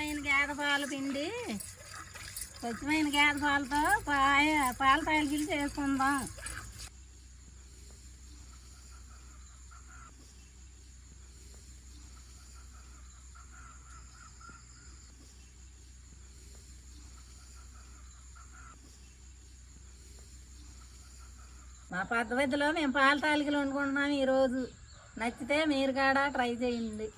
ఆయన గేద పాలు పిండి. స్వచ్ఛమైన గేదె పాలతో పాయ పాల తాలికలు చేసుకుందాం. మా పద్ధతిలో మేము పాల తాలికలు వండుకుంటున్నాం ఈరోజు. నచ్చితే మీరు కూడా ట్రై చేయండి.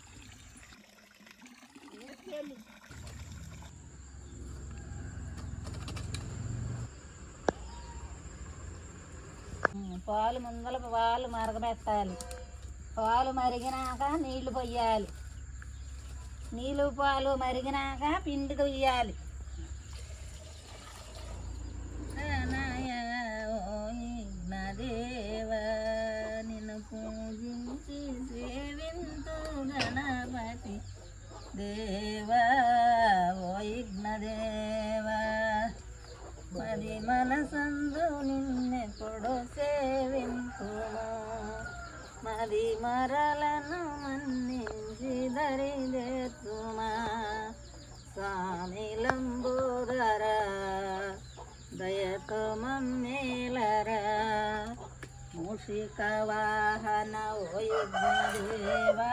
పాలు ముందల పాలు మరగబెట్టాలి. పాలు మరిగినాక నీళ్ళు పొయ్యాలి. నీళ్ళు పాలు మరిగినాక పిండి తొయ్యాలి. దేవా ఓ యజ్ఞదేవా మరి మనసందు నిన్నెప్పుడు సేవింపు మరి మరలను మన్నించి దరిదేతుమా. స్వామి లంబోదర దయతో మమ్మేలరా మూషిక వాహన ఓ యజ్ఞదేవా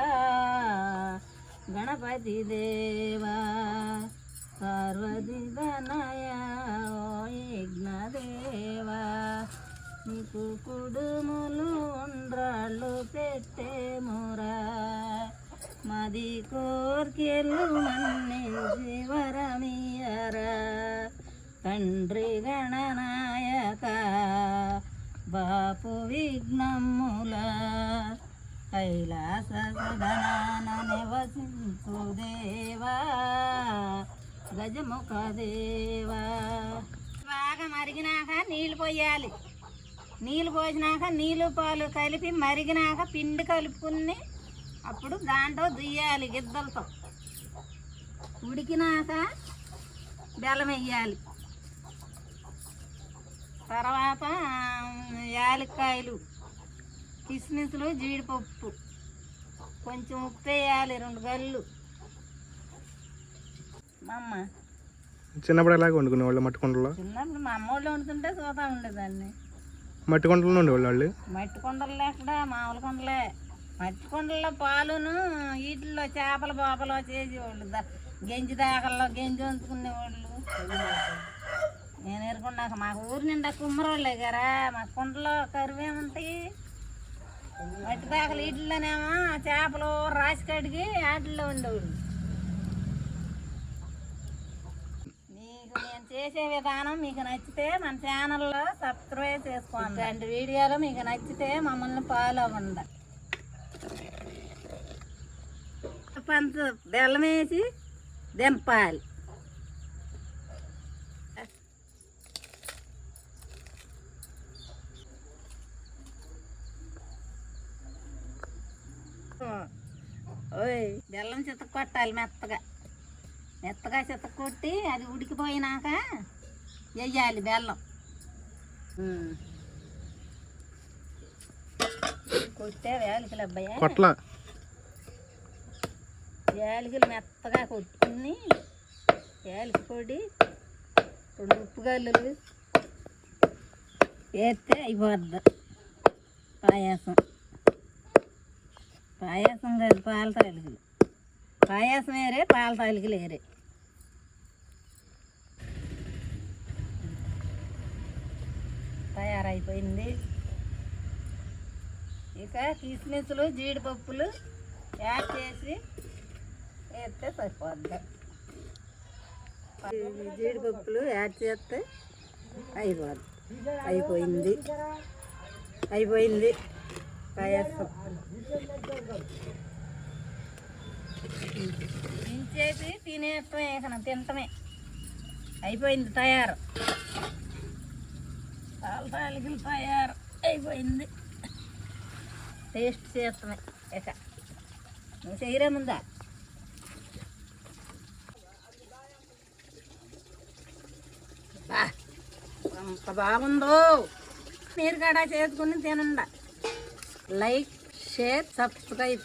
గణపతి దేవా పార్వతిదనయ ఓ యజ్ఞదేవా నీకు కుడుములు ఉండ్రాళ్ళు పెట్టేమురా మది కోర్కెలు మన్నించి వరమియరా తండ్రి గణనాయక బాపు విఘ్నమ్ము కైలాస సదనాన నివసించు దేవా గజముఖ దేవా బాగా మరిగినాక నీళ్ళు పోయాలి. నీళ్ళు పోసినాక నీళ్ళు పాలు కలిపి మరిగినాక పిండి కలుపుకుని అప్పుడు దాంట్లో దుయ్యాలి గిద్దలతో. ఉడికినాక బెల్లం వేయాలి. తర్వాత యాలక్కాయలు. కిస్మిస్లు జీడిపప్పు. కొంచెం ఉప్పు వేయాలి రెండు గల్లు. మా అమ్మ. చిన్నప్పుడు ఎలాగ వండుకునే వాళ్ళు మట్టి కుండలో చిన్నప్పుడు మా అమ్మ వాళ్ళు వండుతుంటే చూతా ఉండేదాన్ని. మట్టి కుండలో ఉండేవాళ్ళు వాళ్ళు? మట్టి కొండలు ఎక్కడ? మామూలు కొండలే. మట్టి కొండల్లో పాలును వీటిల్లో చేపల బాపలో చేసేవాళ్ళు. గెంజి దాకల్లో గెంజి వంచుకునేవాళ్ళు. నేను ఎరుకున్నాక మాకు ఊరు నిండా కుమ్మరోళ్ళే గారా. మా కుండలో కరువేముంటాయి మట్టి దాకలు ఇడ్లనేమో చేపలు రాసి కడిగి ఆటల్లో ఉండేవాళ్ళు. మీకు నేను చేసే విధానం మీకు నచ్చితే మన ఛానల్లో సబ్స్క్రైబ్ చేసుకోండి. రెండు వీడియోలు మీకు నచ్చితే మమ్మల్ని ఫాలో అవ్వండి. పంచ బెల్లం వేసి దింపాలి. ఓయ్ బెల్లం చితక కొట్టాలి మెత్తగా. మెత్తగా చితక కొట్టి అది ఉడికిపోయినాక వెయ్యాలి బెల్లం. కొట్టే వేలికలు అబ్బాయి. కొట్ల. యాలకులు మెత్తగా కొట్టుకుని యాలకి పొడి రెండు ఉప్పు గల్లులు వేస్తే అయిపోద్ది పాయాసం. పాయాసం కాదు పాల తాలికలు. పాయాసం వేరే పాల తాలికలు వేరే. తయారైపోయింది. ఇక కిస్మిస్లు జీడిపప్పులు యాడ్ చేసి వేస్తే సరిపోద్ది. జీడిపప్పులు యాడ్ చేస్తే అయిపోద్ది. అయిపోయింది. అయిపోయింది. పాయసం. ఇంచేసి తినేస్తామే ఇక తింటమే. అయిపోయింది తయారు. పాల తాలికలు తయారు. అయిపోయింది. టేస్ట్ చేస్తామే ఇక. నువ్వు చేయరేముందా ఎంత బాగుందో. మీరు కూడా చేసుకుని తినండా. Like share subscribe